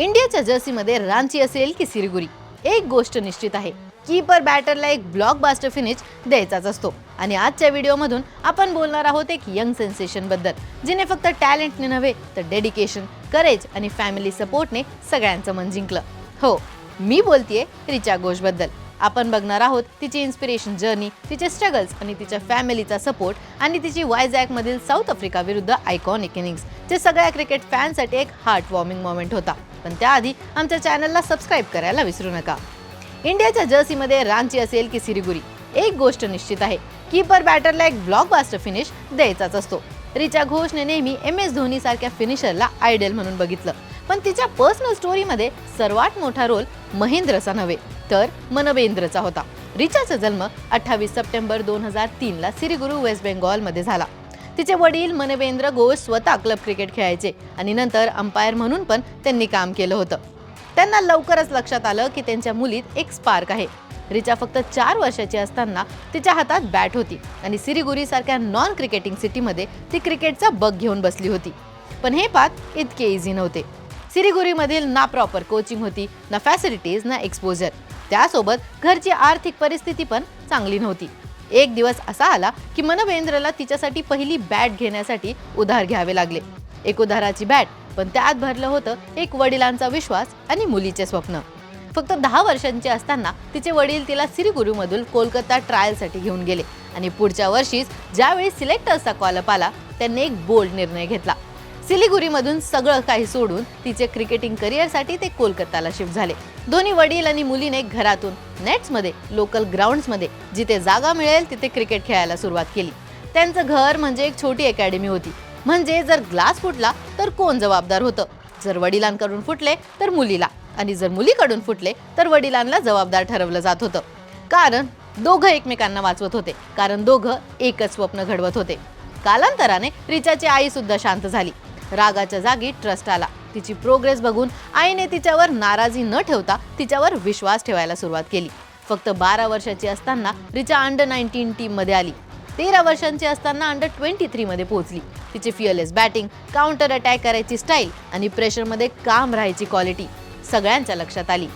इंडियाच्या जर्सीमध्ये रांची असेल की सिरगुरी? एक गोष्ट निश्चित आहे कीपर बॅटरला एक ब्लॉकबास्टर फिनिश द्यायचाच असतो. आणि आजच्या व्हिडिओमधून आपण बोलणार आहोत एक यंग सेन्सेशनबद्दल जिने फक्त टॅलेंटने नव्हे तर डेडिकेशन करेज आणि फॅमिली सपोर्टने सगळ्यांचं मन जिंकलं. हो मी बोलतेय रिचा घोषबद्दल आपण बघणार आहोत तिची इन्स्पिरेशन जर्नी तिचे स्ट्रगल्स आणि तिच्या फॅमिलीचा सपोर्ट आणि तिची वायझॅकमधील साऊथ आफ्रिका विरुद्ध आयकॉनिक इनिंग्स जे सगळ्या क्रिकेट फॅनसाठी एक हार्ट वॉर्मिंग मोमेंट होता. पण त्याआधी आमच्या चॅनलला सबस्क्राईब करायला विसरू नका. इंडियाच्या जर्सीमध्ये रांची असेल की सिरिगुरी? एक गोष्ट निश्चित आहे कीपर बॅटरला एक ब्लॉकबास्टर फिनिश द्यायचाच असतो. रिचा घोषने नेहमी एम एस धोनी सारख्या फिनिशरला आयडल म्हणून बघितलं. पण तिच्या पर्सनल स्टोरीमध्ये सर्वात मोठा रोल महेंद्रचा नव्हे तर मनवेंद्रचा होता. रिचाचा जन्म अठ्ठावीस सप्टेंबर दोन हजार तीनला सिरीगुरु वेस्ट बेंगॉलमध्ये झाला. तिचे वडील मनवेंद्र घोष स्वतः क्लब क्रिकेट खेळायचे आणि नंतर अंपायर म्हणून पण त्यांनी काम केलं होतं. त्यांना लवकरच लक्षात आलं की त्यांच्या मुलीत एक स्पार्क आहे. रिचा फक्त चार वर्षाची असताना तिच्या हातात बॅट होती आणि सिरीगुरी सारख्या नॉन क्रिकेटिंग सिटीमध्ये ती क्रिकेटचा बग घेऊन बसली होती. पण हे पात इतके इझी नव्हते. सिरिगुरीमधील ना प्रॉपर कोचिंग होती ना फॅसिलिटीज ना एक्सपोजर त्यासोबत घरची आर्थिक परिस्थिती पण चांगली नव्हती. एक दिवस असा आला की मनवेंद्रला तिच्यासाठी पहिली बॅट घेण्यासाठी उधार घ्यावे लागले. एक उधाराची बॅट पण त्यात भरलं होतं एक वडिलांचा विश्वास आणि मुलीचे स्वप्न. फक्त दहा वर्षांची असताना तिचे वडील तिला सिरिगुरूमधून कोलकाता ट्रायलसाठी घेऊन गेले. आणि पुढच्या वर्षीच ज्यावेळी सिलेक्टर्सचा कॉलअप आला त्यांनी एक बोल्ड निर्णय घेतला. सिलिगुरीमधून सगळं काही सोडून तिचे क्रिकेटिंग करिअरसाठी ते कोलकाताला शिफ्ट झाले. दोन्ही वडील आणि मुलीने घरातून नेट्समध्ये लोकल ग्राउंड्समध्ये जिथे जागा मिळेल तिथे क्रिकेट खेळायला सुरुवात केली. त्यांचं घर म्हणजे एक छोटी अकॅडमी होती. म्हणजे जर ग्लास फुटला तर कोण जबाबदार होतं? जर वडिलांकडून फुटले तर मुलीला. आणि जर मुलीकडून फुटले तर वडिलांना जबाबदार ठरवलं जात होतं. कारण दोघं एकमेकांना वाचवत होते. कारण दोघं एकच स्वप्न घडवत होते. कालांतराने रिचाची आई सुद्धा शांत झाली. रागाच्या जागी ट्रस्ट आला. तिची प्रोग्रेस बघून आईने तिच्यावर नाराजी न ठेवता तिच्यावर विश्वास ठेवायला सुरुवात केली. फक्त बारा वर्षाची असताना रिचा अंडर नाईन्टीन टीममध्ये आली. तेरा वर्षांची असताना अंडर ट्वेंटी थ्रीमध्ये पोहोचली. तिची फिअरलेस बॅटिंग काउंटर अटॅक करायची स्टाईल आणि प्रेशरमध्ये काम राहायची क्वालिटी सगळ्यांच्या लक्षात आली.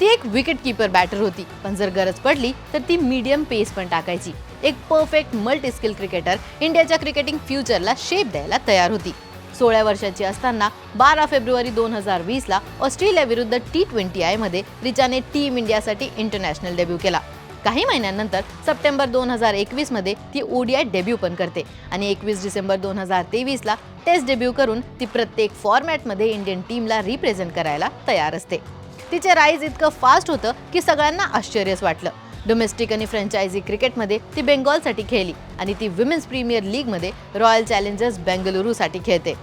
ती एक विकेट किपर बॅटर होती. पण जर गरज पडली तर ती मीडियम पेस पण टाकायची. एक परफेक्ट मल्टी स्किल क्रिकेटर इंडियाच्या क्रिकेटिंग फ्युचरला शेप द्यायला तयार होती. सोळा वर्षाची असताना बारा फेब्रुवारी दोन हजार वीसला ऑस्ट्रेलियाविरुद्ध टी ट्वेंटी आयमध्ये रिचाने टीम इंडियासाठी इंटरनॅशनल डेब्यू केला. काही महिन्यांनंतर सप्टेंबर दोन हजार एकवीसमध्ये ती ओडीआय डेब्यू पण करते आणि एकवीस डिसेंबर दोन हजार तेवीसला टेस्ट डेब्यू करून ती प्रत्येक फॉर्मॅटमध्ये इंडियन टीमला रिप्रेझेंट करायला तयार असते. तिचे राईज इतकं फास्ट होतं की सगळ्यांना आश्चर्यच वाटलं. डोमेस्टिक आणि फ्रँचायझी क्रिकेटमध्ये ती बेंगॉलसाठी खेळली आणि ती विमेन्स प्रीमियर लीगमध्ये रॉयल चॅलेंजर्स बेंगलुरूसाठी खेळते.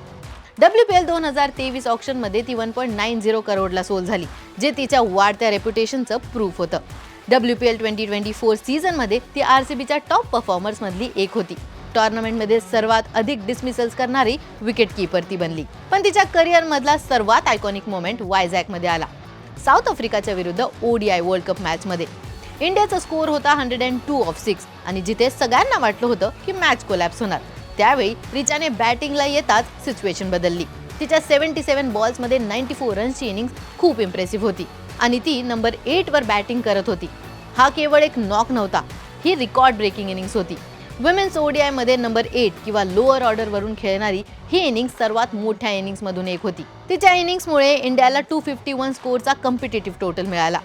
डब्ल्यू पी एल दोन हजार तेवीस ऑप्शनमध्ये ती वन पॉईंट नाईन झिरो करोडला सोल झाली जे तिच्या वाढत्या रेप्युटेशनचं प्रूफ होतं. W P L twenty twenty four सीझनमध्ये ती आर सी बीच्या टॉप परफॉर्मर्समधली एक होती. टॉर्नामेंटमध्ये सर्वात अधिक डिसमिसल्स करणारी विकेट कीपर ती बनली. पण तिच्या करिअरमधला सर्वात आयकॉनिक मोमेंट वायझॅकमध्ये आला. साऊथ आफ्रिकाच्या विरुद्ध ओडीआय वर्ल्ड कप मॅचमध्ये इंडियाचा स्कोअर होता hundred and two of six. आणि जिथे सगळ्यांना वाटलं होतं की मॅच कोलॅप्स होणार. त्यावेळी रिचाने बॅटिंगला येताच सिच्युएशन बदलली. तिच्या सेव्हन्टी सेव्हन बॉल्समध्ये नाईन्टी फोर रन्सची इनिंग्स खूप इम्प्रेसिव्ह होती. आणि ती नंबर एटवर बॅटिंग करत होती. हा केवळ एक नॉक नव्हता. ही रेकॉर्ड ब्रेकिंग इनिंग्स होती. वुमेन्स ओडीआयमध्ये नंबर एट किंवा लोअर ऑर्डरवरून खेळणारी ही इनिंग्स सर्वात मोठ्या इनिंग्समधून एक होती. तिच्या इनिंग्समुळे इंडियाला टू फिफ्टी वन स्कोअरचा कम्पिटेटिव्ह टोटल मिळाला.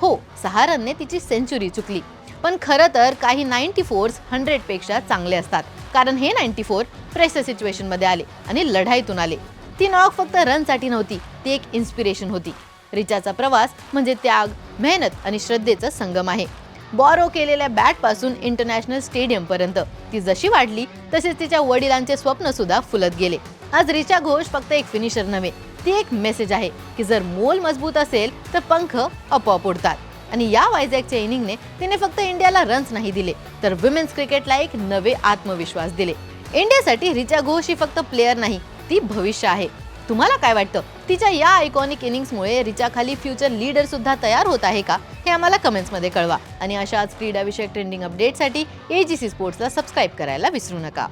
हो सहा रनने तिची सेंचुरी चुकली. पण खरं तर काही नाईन्टी फोर्स हंड्रेडपेक्षा चांगले असतात. कारण हे नाईन्टी फोर प्रेशर सिच्युएशनमध्ये आले आणि लढाईतून आले. ती नॉक फक्त रनसाठी नव्हती ती एक इन्स्पिरेशन होती. रिचाचा प्रवास म्हणजे त्याग मेहनत आणि श्रद्धेचं संगम आहे. बॉरो केलेल्या बॅटपासून इंटरनॅशनल स्टेडियमपर्यंत. ती जशी वाढली तसेच तिच्या वडिलांचे स्वप्न सुद्धा फुलत गेले. आज रिचा घोष फक्त एक फिनिशर नव्हे ती एक मेसेज आहे की जर मोल मजबूत असेल तर पंख आपोआप उडतात. आणि या वायझॅकच्या इनिंगने तिने फक्त इंडियाला रन्स नाही दिले तर विमेन्स क्रिकेटला एक नवे आत्मविश्वास दिले. इंडियासाठी रिचा घोष ही फक्त प्लेअर नाही ती भविष्य आहे. तुम्हाला काय वाटतं? तिच्या या आयकॉनिक इनिंग्समुळे रिचा खाली फ्युचर लीडर सुद्धा तयार होत आहे का? हे आम्हाला कमेंट्समध्ये कळवा. आणि अशाच क्रीडाविषयक ट्रेंडिंग अपडेटसाठी ए जी सी स्पोर्ट्सला सबस्क्राईब करायला विसरू नका.